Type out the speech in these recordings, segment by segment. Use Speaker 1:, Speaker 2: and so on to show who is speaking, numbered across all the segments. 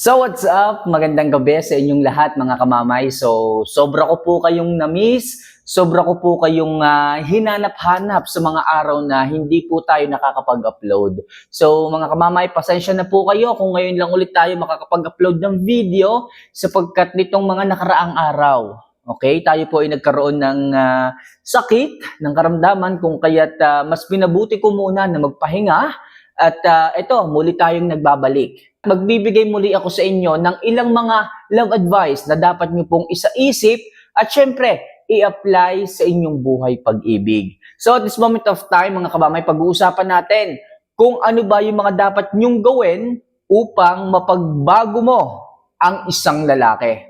Speaker 1: So what's up? Magandang gabi sa inyong lahat mga kamamay. So sobra ko po kayong na-miss, sobra ko po kayong ah, hinanap-hanap sa mga araw na hindi po tayo nakakapag-upload. So mga kamamay, pasensya na po kayo kung ngayon lang ulit tayo makakapag-upload ng video sapagkat nitong mga nakaraang araw. Okay, tayo po ay nagkaroon ng ah, sakit, ng karamdaman kung kaya't ah, mas pinabuti ko muna na magpahinga at ah, ito, muli tayong nagbabalik. Magbibigay muli ako sa inyo ng ilang mga love advice na dapat nyo pong isaisip at syempre, i-apply sa inyong buhay pag-ibig. So at this moment of time, mga kabamay, pag-uusapan natin kung ano ba yung mga dapat nyong gawin upang mapagbago mo ang isang lalaki.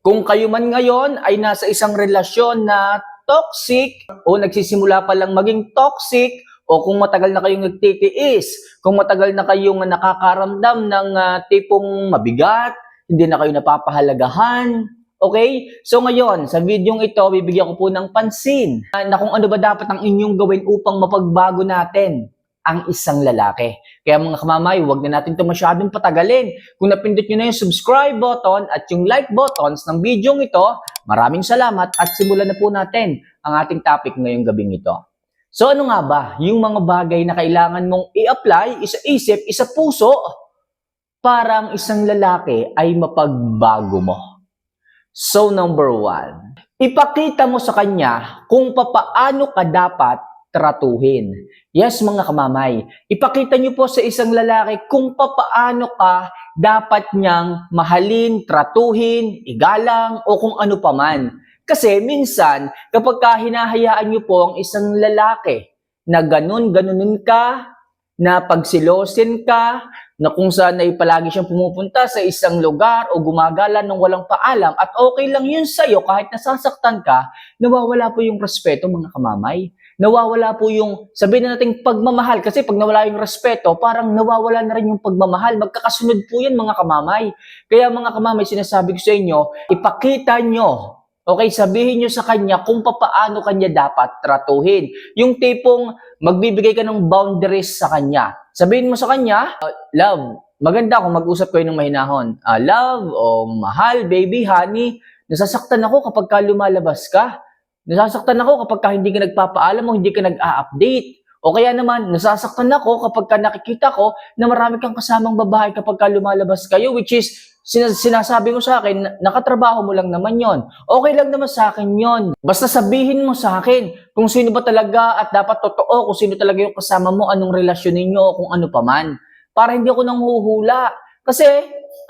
Speaker 1: Kung kayo man ngayon ay nasa isang relasyon na toxic o nagsisimula pa lang maging toxic o kung matagal na kayong nagtitiis, kung matagal na kayong nakakaramdam ng ah, tipong mabigat, hindi na kayo napapahalagahan, okay? So ngayon, sa videong ito, bibigyan ko po ng pansin na kung ano ba dapat ang inyong gawin upang mapagbago natin ang isang lalaki. Kaya mga kamamay, huwag na natin ito masyadong patagalin. Kung napindot nyo na yung subscribe button at yung like buttons ng videong ito, maraming salamat at simulan na po natin ang ating topic ngayong gabing ito. So ano nga ba yung mga bagay na kailangan mong i-apply, isa-isip, isa-puso para ang isang lalaki ay mapagbago mo? So number one, ipakita mo sa kanya kung papaano ka dapat tratuhin. Yes, mga kamamay, ipakita niyo po sa isang lalaki kung papaano ka dapat niyang mahalin, tratuhin, igalang, o kung ano paman. Kasi minsan, kapag ka hinahayaan niyo po ang isang lalaki na ganun-ganunin ka, na pagsilosin ka, na kung saan ay palagi siyang pumupunta sa isang lugar o gumagala ng walang paalam at okay lang yun sa'yo kahit nasasaktan ka, nawawala po yung respeto mga kamamay. Nawawala po yung, sabihin na natin, pagmamahal. Kasi pag nawala yung respeto, parang nawawala na rin yung pagmamahal. Magkakasunod po yan mga kamamay. Kaya mga kamamay, sinasabi ko sa inyo, ipakita nyo Okay, sabihin nyo sa kanya kung papaano kanya dapat tratuhin. Yung tipong magbibigay ka ng boundaries sa kanya. Sabihin mo sa kanya, "Uh, love, maganda kung mag-usap kayo ng mahinahon. Ah, love, o mahal, baby, honey, nasasaktan ako kapag ka lumalabas ka. Nasasaktan ako kapag ka hindi ka nagpapaalam o hindi ka nag-a-update. O kaya naman, nasasaktan ako kapag ka nakikita ko na marami kang kasamang babae kapag ka lumalabas kayo, which is, sinas- sinasabi mo sa akin, na- nakatrabaho mo lang naman yon. Okay lang naman sa akin yon. Basta sabihin mo sa akin kung sino ba talaga at dapat totoo, kung sino talaga yung kasama mo, anong relasyon ninyo, o kung ano paman. Para hindi ako nang huhula. Kasi,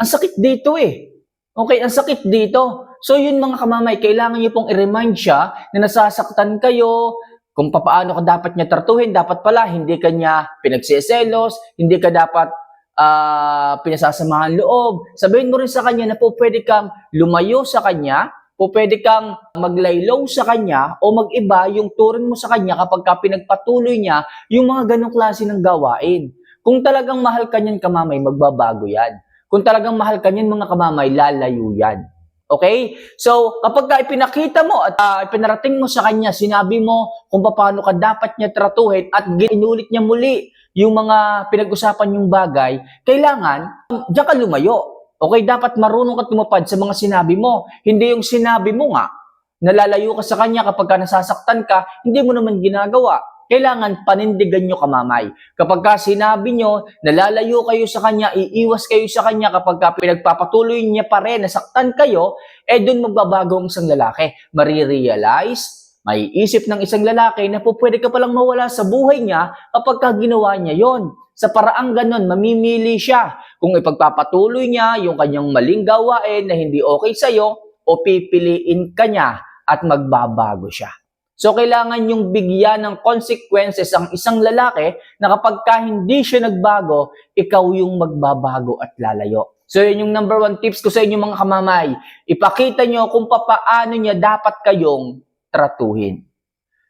Speaker 1: ang sakit dito eh. Okay, ang sakit dito. So yun mga kamamay, kailangan niyo pong i-remind siya na nasasaktan kayo, kung papaano ka dapat niya tratuhin, dapat pala hindi ka niya pinagsiselos, hindi ka dapat ah, pinasasamahan loob. Sabihin mo rin sa kanya na po pwede kang lumayo sa kanya, po pwede kang maglaylaw sa kanya o mag-iba yung turing mo sa kanya kapag ka pinagpatuloy niya yung mga ganong klase ng gawain. Kung talagang mahal ka niyan kamamay, magbabago yan. Kung talagang mahal ka niyan mga kamamay, lalayo yan. Okay? So, kapag ka ipinakita mo at ah, ipinarating mo sa kanya, sinabi mo kung paano ka dapat niya tratuhin at ginulit niya muli yung mga pinag-usapan yung bagay, kailangan, diyan ka lumayo. Okay, dapat marunong ka tumupad sa mga sinabi mo. Hindi yung sinabi mo nga, nalalayo ka sa kanya kapag ka nasasaktan ka, hindi mo naman ginagawa. Kailangan panindigan nyo kamamay. Kapag ka sinabi nyo, nalalayo kayo sa kanya, iiwas kayo sa kanya kapag ka pinagpapatuloy niya pa rin, nasaktan kayo, eh doon magbabago ang isang lalaki. Marirealize, may isip ng isang lalaki na po pwede ka palang mawala sa buhay niya kapag ka ginawa niya yon. Sa paraang ganon, mamimili siya kung ipagpapatuloy niya yung kanyang maling gawain na hindi okay sa'yo o pipiliin ka niya at magbabago siya. So, kailangan yung bigyan ng consequences ang isang lalaki na kapag ka hindi siya nagbago, ikaw yung magbabago at lalayo. So, yun yung number one tips ko sa inyo mga kamamay. Ipakita nyo kung papaano niya dapat kayong tratuhin.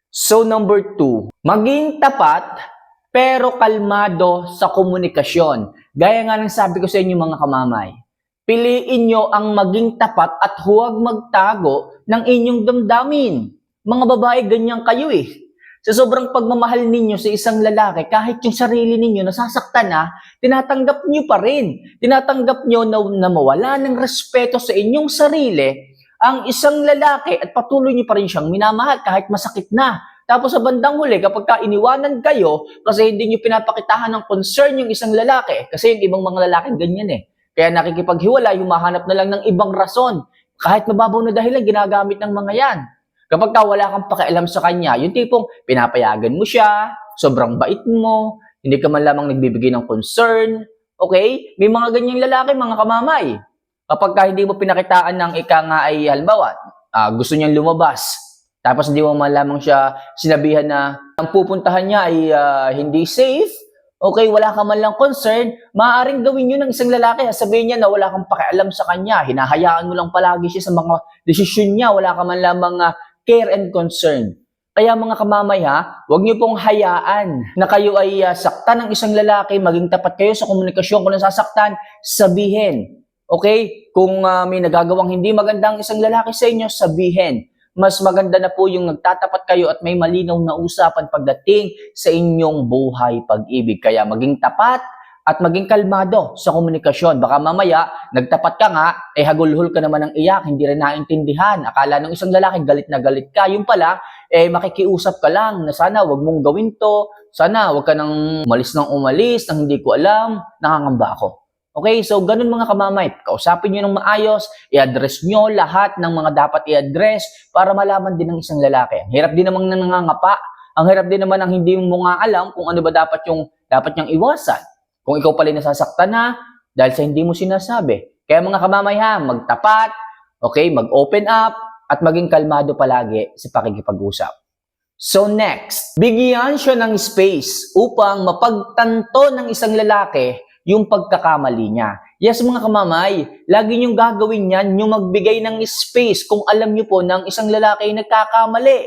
Speaker 1: So, number two, maging tapat pero kalmado sa komunikasyon. Gaya nga ng sabi ko sa inyo mga kamamay, piliin nyo ang maging tapat at huwag magtago ng inyong damdamin. Mga babae, ganyan kayo eh. Sa sobrang pagmamahal ninyo sa isang lalaki, kahit yung sarili ninyo nasasaktan na, tinatanggap nyo pa rin. Tinatanggap nyo na, na mawala ng respeto sa inyong sarili ang isang lalaki at patuloy nyo pa rin siyang minamahal kahit masakit na. Tapos sa bandang huli, kapag ka iniwanan kayo kasi hindi nyo pinapakitahan ng concern yung isang lalaki, kasi yung ibang mga lalaki ganyan eh. Kaya nakikipaghiwala, humahanap na lang ng ibang rason. Kahit mababaw na dahilan, ginagamit ng mga yan. Kapag ka wala kang pakialam sa kanya, yung tipong pinapayagan mo siya, sobrang bait mo, hindi ka man lamang nagbibigay ng concern, okay? May mga ganyang lalaki, mga kamamay. Kapag ka hindi mo pinakitaan ng ika nga ay, halimbawa, ah, gusto niyang lumabas, tapos hindi mo man lamang siya sinabihan na ang pupuntahan niya ay ah, hindi safe, okay, wala ka man lang concern, maaaring gawin yun ng isang lalaki. Sabihin niya na wala kang pakialam sa kanya, hinahayaan mo lang palagi siya sa mga desisyon niya, wala ka man lamang ah, care and concern. Kaya mga kamamay ha, huwag niyo pong hayaan na kayo ay ah, saktan ng isang lalaki, maging tapat kayo sa komunikasyon. Kung nasasaktan, sabihin. Okay? Kung ah, may nagagawang hindi magandang isang lalaki sa inyo, sabihin. Mas maganda na po yung nagtatapat kayo at may malinaw na usapan pagdating sa inyong buhay pag-ibig. Kaya maging tapat at maging kalmado sa komunikasyon. Baka mamaya, nagtapat ka nga, eh hagulhol ka naman ng iyak, hindi rin naintindihan. Akala ng isang lalaki, galit na galit ka. Yung pala, eh makikiusap ka lang na sana wag mong gawin to, sana wag ka nang umalis ng umalis, nang hindi ko alam, nakangamba ako. Okay, so ganun mga kamamay, kausapin nyo ng maayos, i-address nyo lahat ng mga dapat i-address para malaman din ng isang lalaki. Ang hirap din namang nangangapa, ang hirap din naman ang hindi mo nga alam kung ano ba dapat yung dapat niyang iwasan. Kung ikaw pala nasasaktan na dahil sa hindi mo sinasabi. Kaya mga kamamay ha, magtapat, okay, mag-open up, at maging kalmado palagi sa pakikipag-usap. So next, bigyan siya ng space upang mapagtanto ng isang lalaki yung pagkakamali niya. Yes, mga kamamay, lagi niyong gagawin yan, yung magbigay ng space kung alam niyo po ang isang lalaki ay nagkakamali.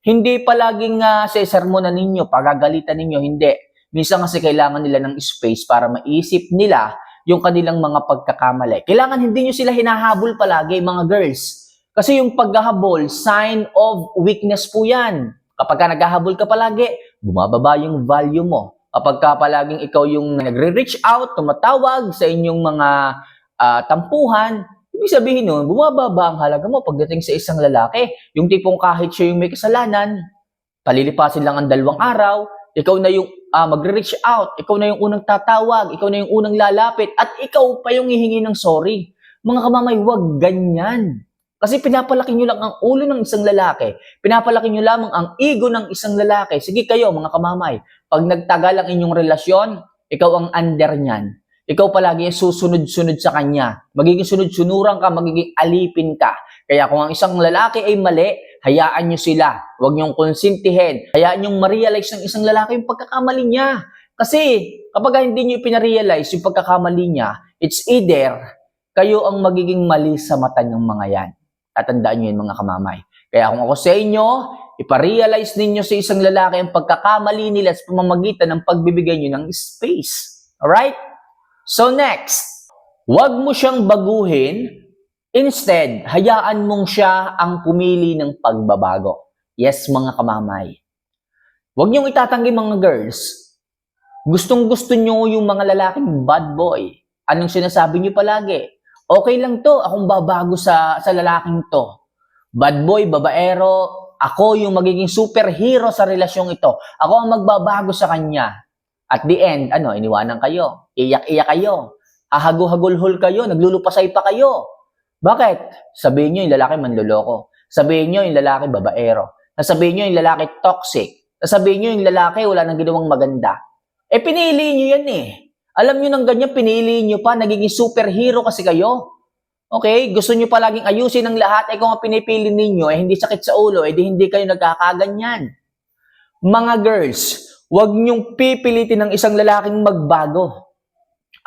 Speaker 1: Hindi palaging uh, sesermonan ninyo, pagagalitan ninyo, hindi. Minsan kasi kailangan nila ng space para maisip nila yung kanilang mga pagkakamali. Kailangan hindi nyo sila hinahabol palagi, mga girls. Kasi yung paghahabol, sign of weakness po yan. Kapag ka naghahabol ka palagi, bumababa yung value mo. Kapag ka palaging ikaw yung nagre-reach out, tumatawag sa inyong mga ah, tampuhan, ibig sabihin nun, bumababa ang halaga mo pagdating sa isang lalaki. Yung tipong kahit siya yung may kasalanan, palilipasin lang ang dalawang araw, ikaw na yung ah, magre-reach out, ikaw na yung unang tatawag, ikaw na yung unang lalapit, at ikaw pa yung hihingi ng sorry. Mga kamamay, wag ganyan. Kasi pinapalaki nyo lang ang ulo ng isang lalaki. Pinapalaki nyo lamang ang ego ng isang lalaki. Sige kayo, mga kamamay, pag nagtagal ang inyong relasyon, ikaw ang under niyan. Ikaw palagi susunod-sunod sa kanya. Magiging sunod-sunuran ka, magiging alipin ka. Kaya kung ang isang lalaki ay mali, hayaan nyo sila. Huwag nyong konsintihin. Hayaan nyong ma-realize ng isang lalaki yung pagkakamali niya. Kasi kapag hindi nyo pinarealize yung pagkakamali niya, it's either kayo ang magiging mali sa mata ng mga yan. Tatandaan nyo yun mga kamamay. Kaya kung ako sa inyo, iparealize ninyo sa isang lalaki ang pagkakamali nila sa pamamagitan ng pagbibigay nyo ng space. Alright? So next, wag mo siyang baguhin. Instead, hayaan mong siya ang pumili ng pagbabago. Yes, mga kamamay. Huwag niyong itatanggi mga girls. Gustong gusto niyo yung mga lalaking bad boy. Anong sinasabi niyo palagi? Okay lang to, akong babago sa, sa lalaking to. Bad boy, babaero, ako yung magiging superhero sa relasyong ito. Ako ang magbabago sa kanya. At the end, ano, iniwanan kayo. Iyak-iyak kayo. Ahago-hagulhol kayo. Naglulupasay pa kayo. Bakit? Sabihin nyo yung lalaki manloloko. Sabihin nyo yung lalaki babaero. Sasabihin nyo yung lalaki toxic. Sasabihin nyo yung lalaki wala nang ginawang maganda. Eh, pinili nyo yan eh. Alam nyo ng ganyan, pinili nyo pa, nagiging superhero kasi kayo. Okay, gusto nyo palaging ayusin ang lahat, eh kung ang pinipili ninyo, eh hindi sakit sa ulo, eh di hindi kayo nagkakaganyan. Mga girls, huwag nyong pipilitin ng isang lalaking magbago.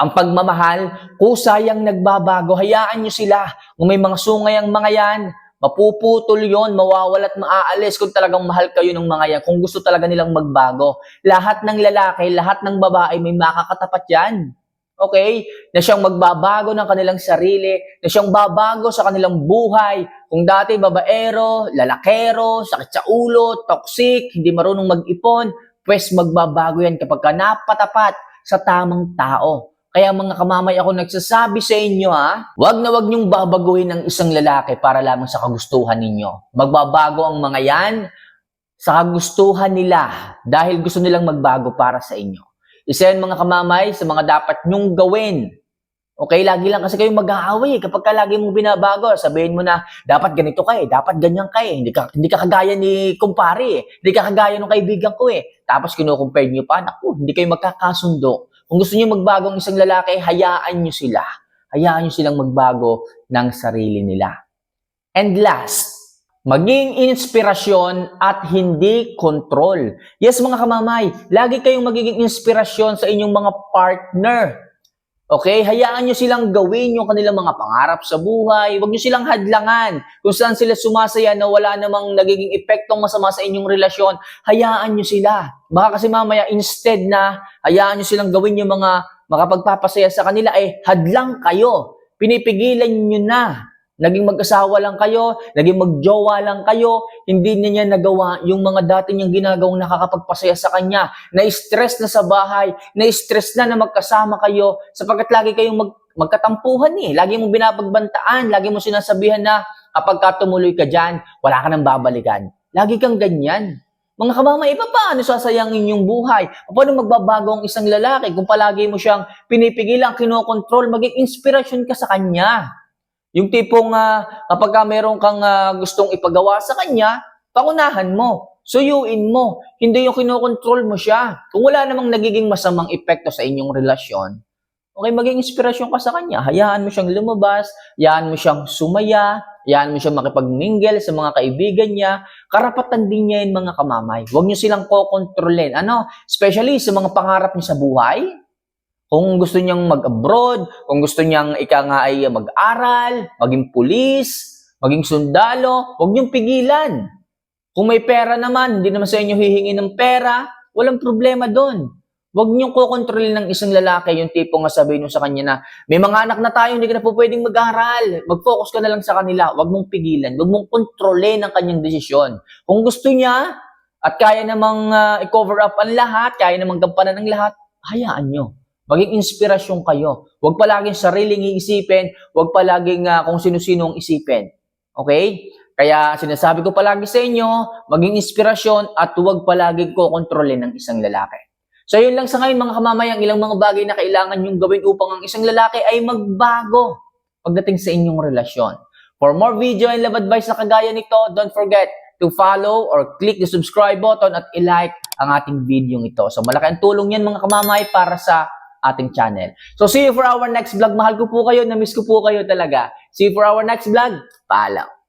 Speaker 1: Ang pagmamahal, kusayang nagbabago, hayaan nyo sila. Kung may mga sungay ang mga yan, mapuputol yon, mawawala at maaalis kung talagang mahal kayo ng mga yan, kung gusto talaga nilang magbago. Lahat ng lalaki, lahat ng babae, may makakatapat yan. Okay? Na siyang magbabago ng kanilang sarili, na siyang babago sa kanilang buhay, Kung dati babaero, lalakero, sakit sa ulo, toxic, hindi marunong mag-ipon, pwes magbabago yan kapag ka napatapat sa tamang tao. Kaya mga kamamay ako nagsasabi sa inyo ha, wag na wag niyong babaguhin ang isang lalaki para lamang sa kagustuhan ninyo. Magbabago ang mga yan sa kagustuhan nila dahil gusto nilang magbago para sa inyo. Isa yan mga kamamay sa mga dapat nyong gawin. Okay, lagi lang kasi kayong mag-aaway. Kapag ka lagi mong binabago, sabihin mo na, dapat ganito ka eh, dapat ganyan ka eh. Hindi ka, hindi ka kagaya ni kumpare eh. Hindi ka kagaya ng kaibigan ko eh. Tapos kinukumpare niyo pa, naku, hindi kayo magkakasundo. Kung gusto niyo magbago ang isang lalaki, hayaan niyo sila. Hayaan niyo silang magbago ng sarili nila. And last, maging inspirasyon at hindi control. Yes, mga kamamay, lagi kayong magiging inspirasyon sa inyong mga partner. Okay? Hayaan nyo silang gawin yung kanilang mga pangarap sa buhay. Huwag nyo silang hadlangan. Kung saan sila sumasaya na wala namang nagiging epektong masama sa inyong relasyon, hayaan nyo sila. Baka kasi mamaya, instead na hayaan nyo silang gawin yung mga makapagpapasaya sa kanila, eh, hadlang kayo. Pinipigilan nyo na. Naging mag-asawa lang kayo, naging magjowa lang kayo, hindi na niya nagawa yung mga dati niyang ginagawang nakakapagpasaya sa kanya. Na-stress na sa bahay, na-stress na na magkasama kayo sapagkat lagi kayong mag, magkatampuhan eh. Lagi mong binabagbantaan, lagi mo sinasabihan na kapag ka tumuloy ka dyan, wala ka nang babalikan. Lagi kang ganyan. Mga kamamay, pa paano sasayangin yung buhay? Paano magbabago ang isang lalaki kung palagi mo siyang pinipigilan, kinokontrol, maging inspirasyon ka sa kanya? Yung tipong ah, kapag ka meron kang ah, gustong ipagawa sa kanya, pangunahan mo, suyuin mo, hindi yung kinokontrol mo siya. Kung wala namang nagiging masamang epekto sa inyong relasyon, okay, maging inspirasyon ka sa kanya. Hayaan mo siyang lumabas, hayaan mo siyang sumaya, hayaan mo siyang makipag-mingle sa mga kaibigan niya. Karapatan din niya yung mga kamamay. Huwag niyo silang kokontrolin. Ano? Especially sa mga pangarap niya sa buhay, kung gusto niyang mag-abroad, kung gusto niyang ika nga ay mag-aral, maging pulis, maging sundalo, huwag niyong pigilan. Kung may pera naman, hindi naman sa inyo hihingi ng pera, walang problema doon. Huwag niyong kokontrolin ng isang lalaki yung tipong nga sabihin mo sa kanya na may mga anak na tayo, hindi ka na po pwedeng mag-aral. Mag-focus ka na lang sa kanila. Huwag mong pigilan. Huwag mong kontrolin ang kanyang desisyon. Kung gusto niya at kaya namang ah, i-cover up ang lahat, kaya namang gampanan ang lahat, hayaan niyo. Maging inspirasyon kayo. Huwag palaging sariling iisipin, huwag palaging ah, kung sino-sino ang isipin. Okay? Kaya sinasabi ko palagi sa inyo, maging inspirasyon at huwag palaging kokontrolin ng isang lalaki. So yun lang sa ngayon mga kamamayang ilang mga bagay na kailangan yung gawin upang ang isang lalaki ay magbago pagdating sa inyong relasyon. For more video and love advice na kagaya nito, don't forget to follow or click the subscribe button at i-like ang ating video ito. So malaki ang tulong yan mga kamamay para sa ating channel. So see you for our next vlog. Mahal ko po kayo, na-miss ko po kayo talaga. See you for our next vlog. Paalam.